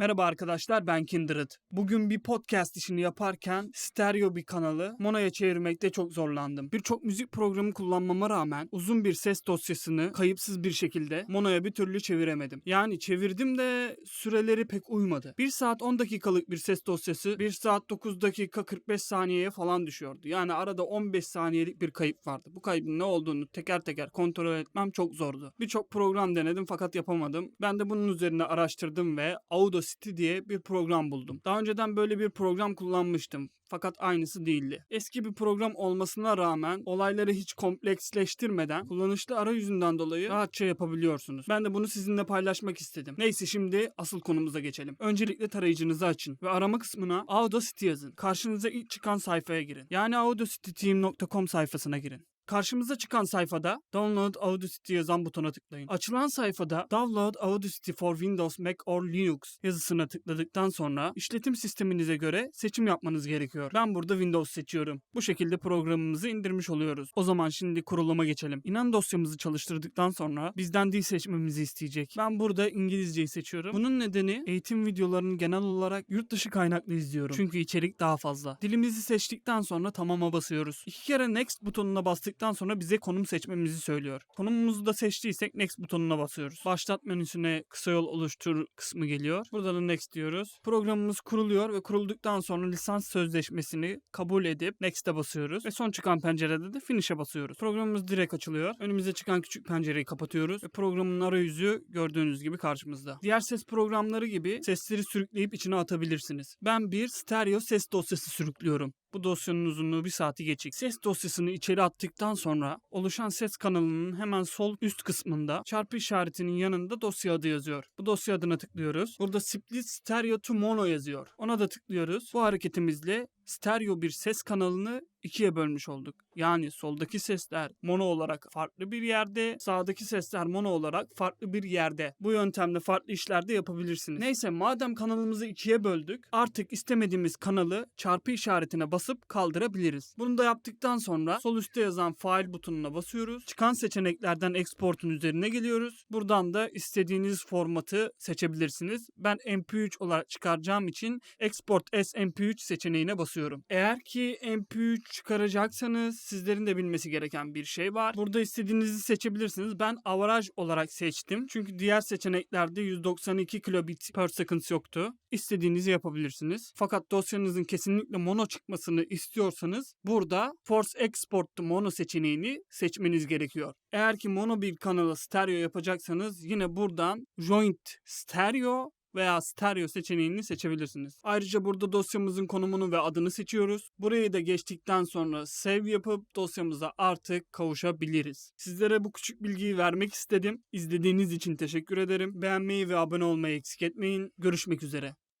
Merhaba arkadaşlar ben Kindred. Bugün bir podcast işini yaparken stereo bir kanalı monoya çevirmekte çok zorlandım. Birçok müzik programı kullanmama rağmen uzun bir ses dosyasını kayıpsız bir şekilde monoya bir türlü çeviremedim. Yani çevirdim de süreleri pek uymadı. 1 saat 10 dakikalık bir ses dosyası 1 saat 9 dakika 45 saniyeye falan düşüyordu. Yani arada 15 saniyelik bir kayıp vardı. Bu kaybın ne olduğunu teker teker kontrol etmem çok zordu. Birçok program denedim fakat yapamadım. Ben de bunun üzerine araştırdım ve Audacity diye bir program buldum. Daha önceden böyle bir program kullanmıştım. Fakat aynısı değildi. Eski bir program olmasına rağmen olayları hiç kompleksleştirmeden kullanışlı arayüzünden dolayı rahatça yapabiliyorsunuz. Ben de bunu sizinle paylaşmak istedim. Neyse şimdi asıl konumuza geçelim. Öncelikle tarayıcınızı açın ve arama kısmına Audacity yazın. Karşınıza ilk çıkan sayfaya girin. Yani audacityteam.com sayfasına girin. Karşımıza çıkan sayfada Download Audacity yazan butona tıklayın. Açılan sayfada Download Audacity for Windows, Mac or Linux yazısına tıkladıktan sonra işletim sisteminize göre seçim yapmanız gerekiyor. Ben burada Windows seçiyorum. Bu şekilde programımızı indirmiş oluyoruz. O zaman şimdi kuruluma geçelim. İnan dosyamızı çalıştırdıktan sonra bizden dil seçmemizi isteyecek. Ben burada İngilizceyi seçiyorum. Bunun nedeni eğitim videolarını genel olarak yurt dışı kaynaklı izliyorum. Çünkü içerik daha fazla. Dilimizi seçtikten sonra tamama basıyoruz. İki kere Next butonuna bastık bastıktan sonra bize konum seçmemizi söylüyor. Konumumuzu da seçtiysek Next butonuna basıyoruz. Başlat menüsüne kısa yol oluştur kısmı geliyor. Burada da Next diyoruz. Programımız kuruluyor ve kurulduktan sonra lisans sözleşmesini kabul edip Next'e basıyoruz. Ve son çıkan pencerede de Finish'e basıyoruz. Programımız direkt açılıyor. Önümüze çıkan küçük pencereyi kapatıyoruz. Ve programın arayüzü gördüğünüz gibi karşımızda. Diğer ses programları gibi sesleri sürükleyip içine atabilirsiniz. Ben bir stereo ses dosyası sürüklüyorum. Bu dosyanın uzunluğu bir saati geçik. Ses dosyasını içeri attıktan sonra oluşan ses kanalının hemen sol üst kısmında çarpı işaretinin yanında dosya adı yazıyor. Bu dosya adına tıklıyoruz. Burada split stereo to mono yazıyor. Ona da tıklıyoruz. Bu hareketimizle stereo bir ses kanalını ikiye bölmüş olduk. Yani soldaki sesler mono olarak farklı bir yerde, sağdaki sesler mono olarak farklı bir yerde. Bu yöntemle farklı işlerde yapabilirsiniz. Neyse madem kanalımızı ikiye böldük, artık istemediğimiz kanalı çarpı işaretine basıp kaldırabiliriz. Bunu da yaptıktan sonra sol üstte yazan file butonuna basıyoruz. Çıkan seçeneklerden export'un üzerine geliyoruz. Buradan da istediğiniz formatı seçebilirsiniz. Ben MP3 olarak çıkaracağım için export as MP3 seçeneğine basıyorum. Eğer ki MP3 çıkaracaksanız sizlerin de bilmesi gereken bir şey var. Burada istediğinizi seçebilirsiniz. Ben averaj olarak seçtim. Çünkü diğer seçeneklerde 192 kilobit per second yoktu. İstediğinizi yapabilirsiniz. Fakat dosyanızın kesinlikle mono çıkmasını istiyorsanız burada Force Export to Mono seçeneğini seçmeniz gerekiyor. Eğer ki mono bir kanala stereo yapacaksanız yine buradan Joint Stereo veya stereo seçeneğini seçebilirsiniz. Ayrıca burada dosyamızın konumunu ve adını seçiyoruz. Burayı da geçtikten sonra save yapıp dosyamıza artık kavuşabiliriz. Sizlere bu küçük bilgiyi vermek istedim. İzlediğiniz için teşekkür ederim. Beğenmeyi ve abone olmayı eksik etmeyin. Görüşmek üzere.